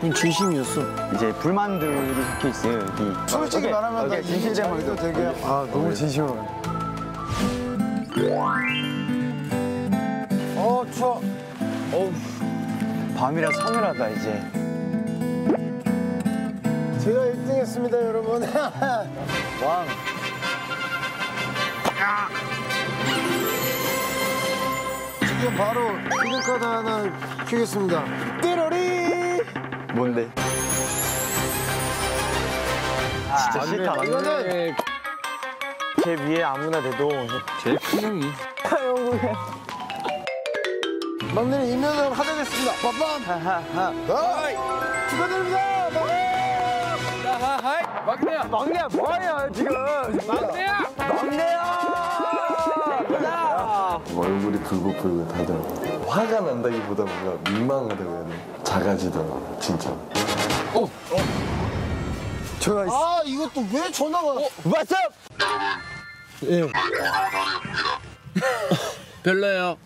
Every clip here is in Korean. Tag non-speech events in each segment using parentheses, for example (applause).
그냥 진심이었어. 이제 불만들이 적혀 있어요 여기. 솔직히 말하면 나 진실대만도 되게 아 너무 진심으로. 어 추워. 밤이라 서늘하다 이제. 제가 1등 했습니다 여러분. (laughs) 왕. 지금 바로 휴대카드 하나 키겠습니다. 띠로리. 뭔데? 진짜 싫다. 이거는 제 위에 아무나 대도 제일 큰 형이. 막내는 임명을 하도겠습니다. 빠밤. 어이! 축하드립니다. 하하이. 막내야. 막내야 뭐하냐 지금? 막내야. 막내야. 얼굴이 붉고붉고하더라고 화가 난다기보다 뭔가 민망하다고 해야 되나 작아지더라고 진짜 아 이것도 왜 전화가? 왔어? (laughs) 별로예요.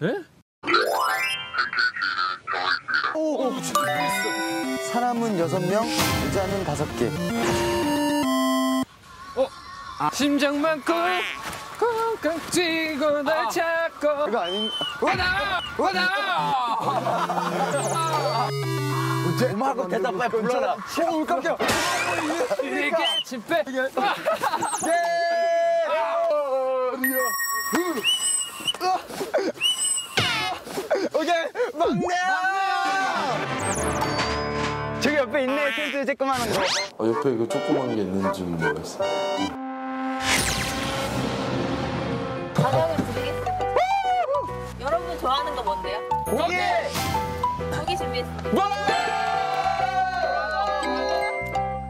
에? 사람은 여섯 명, 의자는 다섯 개. 심장만 꾹꾹꾹 쥐고 날 찾고 이거 아닌? 와나 와나 엄마하고 대답 빨리 불러라. 오 깜짝. 이게 집배 오케이 막내 옆에 있네 텐트 쬐끄만한 거. 어, 옆에 이거 조그만 게 있는지 모르겠어 가격을 드리겠습니다. 여러분 좋아하는 거 뭔데요? 고기. 고기 준비했습니다.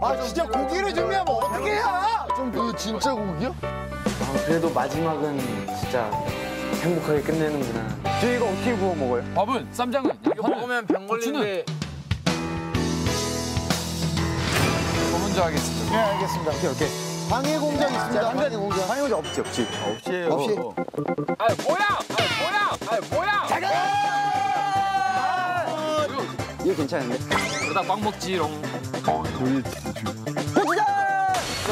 아 진짜 고기를 준비하면 어떻게 해야? 좀 그 진짜 고기야? 아, 그래도 마지막은 진짜 행복하게 끝내는구나. 저 이거 어떻게 구워 먹어요? 밥은 쌈장은 이거 먹으면 병 걸리는데 먼저 하겠습니다. 네 알겠습니다. 오케이 오케이. 방해 공장 있습니다. 방해 공장. 방해 공장 없지 없지. 없지. 없이. 아 뭐야 아 뭐야 아 뭐야 이거 괜찮은데? 그러다 꽉 먹지롱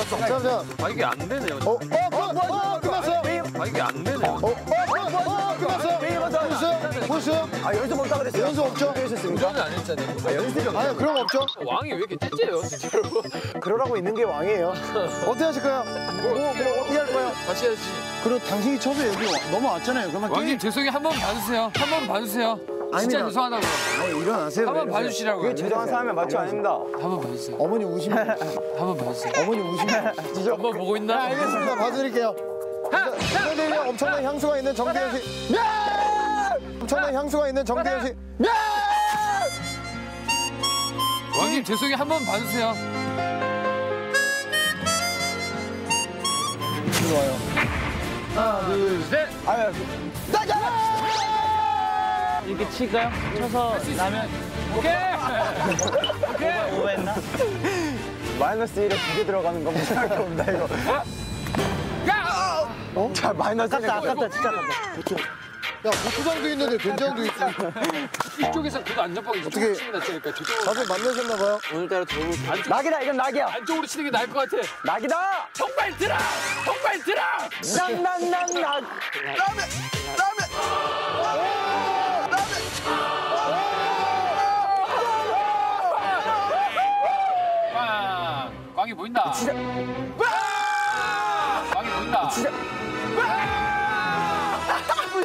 잠깐. 아 이게 안 되네요? 어? 어? 아 연습 없다 그랬어요. 연습 없죠? 그러셨습니까? 저는 안 했잖아요 아, 연습이 없. 아니 그런 거 없죠? 왕이 왜 이렇게 찌째요 진짜로 (laughs) 그러라고 있는 게 왕이에요. 어떻게 하실까요? 뭐, 뭐 어떻게 할 거예요? 다시 해야지 그리고 당신이 처음에 여기 와- 넘어왔잖아요. 그러면 왕님 죄송해요 한 번 봐주세요 한 번 봐주세요 진짜 아닙니다. 죄송하다고 아니 일어나세요. 한번 봐주시라고요 그게 죄송한 사람의 마초 아닙니다. 한번 봐주세요 어머니 우시면 (laughs) 한번 봐주세요 어머니 우시면 한번 보고 있나? 알겠습니다. 봐드릴게요. 부모님이 엄청난 향수가 있는 정대현 씨. 엄청난 향수가 있는 정대현 씨. 왕님 죄송해요 한 번 봐주세요 좋아요. 둘셋 아유, 이렇게 칠까요? 쳐서 나면 오케이 오케이 오버했나? 마이너스 1에 두 개 들어가는 건 무시할 게 없다 이거. 야! 어? 자 마이너스 1에 아깝다 진짜 아깝다. 야 고추장도 있는데 된장도 있고. 이쪽에서 그거 안전빵이 어떻게- 이쪽으로 치는 게 낫다니까 저쪽으로 다들 만나셨나 봐요. 오늘따라 도움이 낙이다 이건 낙이야. 안쪽으로 치는 게 나을 것 같아 낙이다. 정말 들어! 정말 들어! 낙낙낙낙. 꽝! 꽝이 보인다 진짜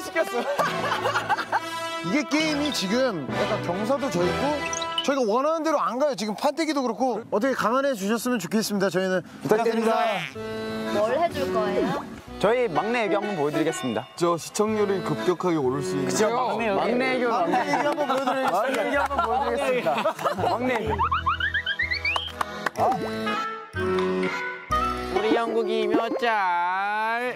(laughs) 이게 게임이 지금 약간 경사도 져 있고 저희가 원하는 대로 안 가요. 지금 판때기도 그렇고 어떻게 감안해 주셨으면 좋겠습니다. 저희는 부탁드립니다. 뭘 해줄 거예요? 저희 막내 애교 한번 보여드리겠습니다. 저 시청률이 급격하게 오를 수 있는 그쵸 막내 애교. 막내 애교. 한번 보여드리겠습니다. 막내 애교 한번 보여드리겠습니다. 막내 애교. 우리 영국이 몇 짤?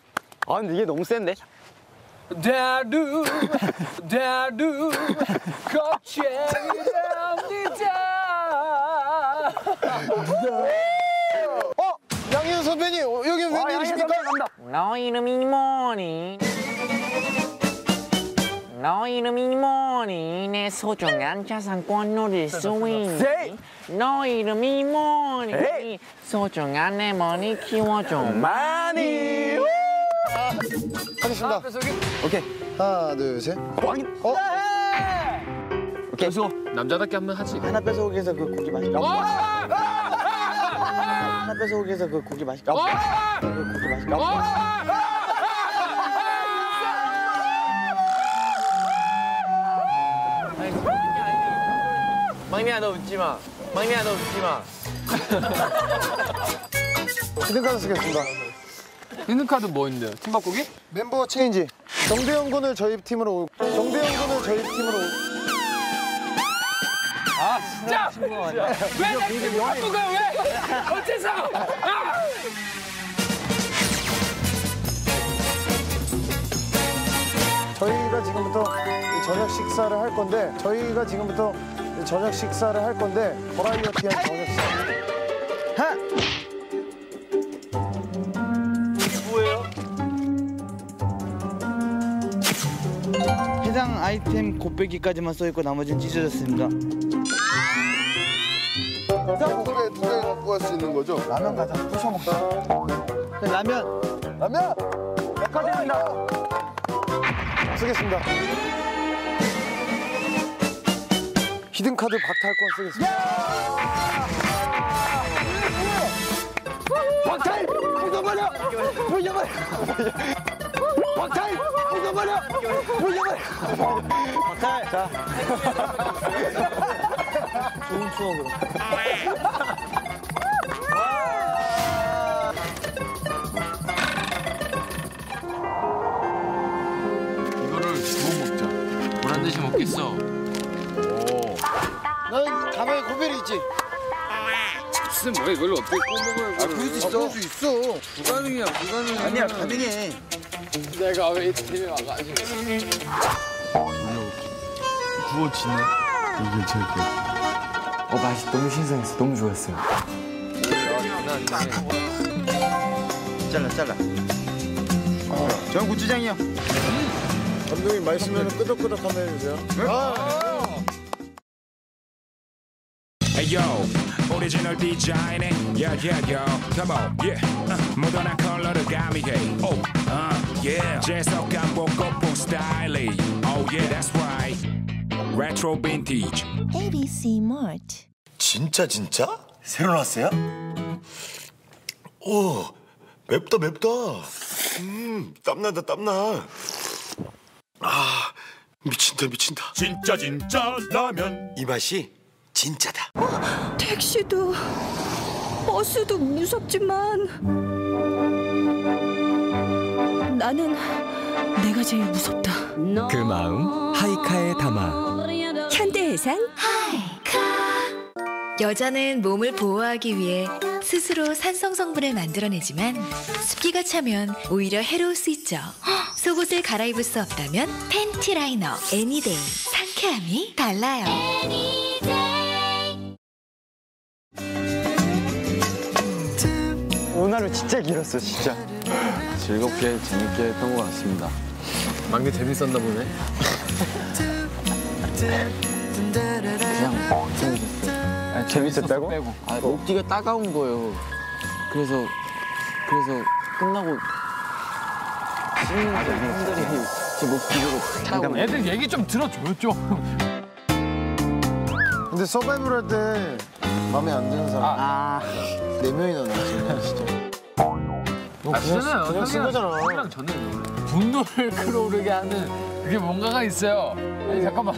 아, 근데 이게 너무 센데? 다루, 다루, 걱정이랍니다. 어? 양희은 선배님 어, 여기 웬일이십니까? 너 이름이 뭐니? 너 이름이 뭐니? 내 소중한 자산권 누릴 수 있니? 너 이름이 뭐니? 소중한 내 머니 키워줘 많이. 하겠습니다. 오케이. 하나, 둘, 셋. 왕이. 어? 오케이. 남자답게 한번 하지. 하나 뺏어오기 위해서 그 고기 맛있게. 어! 하나 뺏어오기 위해서 그 고기 맛있게. 어! 그 고기 맛있게. 막내야 너 웃지 마 막내야 너 웃지 마 히든카드 쓰겠습니다. 힌트카드 뭐 있는데요? 팀바꾸기? 멤버 체인지. 정대영 군을 저희 팀으로. 정대영 군을 저희 팀으로. 아 진짜! 왜내 팀 바꾸가 왜? 어째서? 아! 저희가 지금부터 이 저녁 식사를 할 건데 저희가 지금부터 이 저녁 식사를 할 건데 버라이어티한 저녁 해당 아이템 곱빼기까지만 써있고 나머지는 찢어졌습니다. 소에 두개 갖고 갈 수 있는 거죠? 라면 가자. 부셔 먹자. 라면 라면. 백화점입니다. 쓰겠습니다. 히든카드 박탈권 쓰겠습니다. 박탈! 묻어버려! 물려버려! 박탈! 묻어버려! 물려버려! 박탈. 자. 좋은 추억으로. 이거를 구워 먹자. 보란 듯이 먹겠어. 넌 가방에 고별이 있지? 진짜 뭐야 이걸 어떻게 구워 먹어요? 아, 그럴 수 있어. 그럴 수 있어. 불가능이야 불가능이야. 아니야, 가능해. 내가 왜이 팀에 와가지고. 구워지네. 이게 제일 귀 어, 맛이 너무 신선했어. 너무 좋았어요. 잘라, 잘라. 전 고추장이요. 감독님 맛있으면 끄덕끄덕 한번 해주세요. Hey yo, yeah yeah yo, come on, yeah. Uh, 모던한 컬러를 가미해, oh, uh, yeah. 재석한 복고풍 스타일이, oh yeah, that's right. Retro vintage. ABC Mart. 진짜 진짜? 새로 나왔어요? 오 맵다 맵다 음 땀난다 땀나 아 미친다 미친다 진짜 진짜 라면. 이 맛이 진짜다 택시도 버스도 무섭지만 나는 내가 제일 무섭다. 그 마음 하이카에 담아 현대해상 여자는 몸을 보호하기 위해 스스로 산성 성분을 만들어내지만 습기가 차면 오히려 해로울 수 있죠. 속옷을 갈아입을 수 없다면 팬티 라이너 애니데이 상쾌함이 달라요. 오늘은 진짜 길었어, 진짜. 즐겁게 재밌게 했던 것 같습니다. 막내 재밌었나 보네. 그냥 재밌었어. 아니, 재밌었다고? 빼고. 아, 목뒤가 따가운 거예요 그래서 그래서 끝나고 씻는 게 팬들이 제 목 뒤로 잠깐만. 애들 얘기 좀 들어줘요 좀. 근데 서바이벌 할 때 마음에 안 드는 사람 아, 네 명이나 나왔어요, 진짜. 너아 진짜요? 그냥 쓴 거잖아. 형이랑 저는 원래 분노를 (laughs) 끌어오르게 하는 그게 뭔가가 있어요. 아니 잠깐만.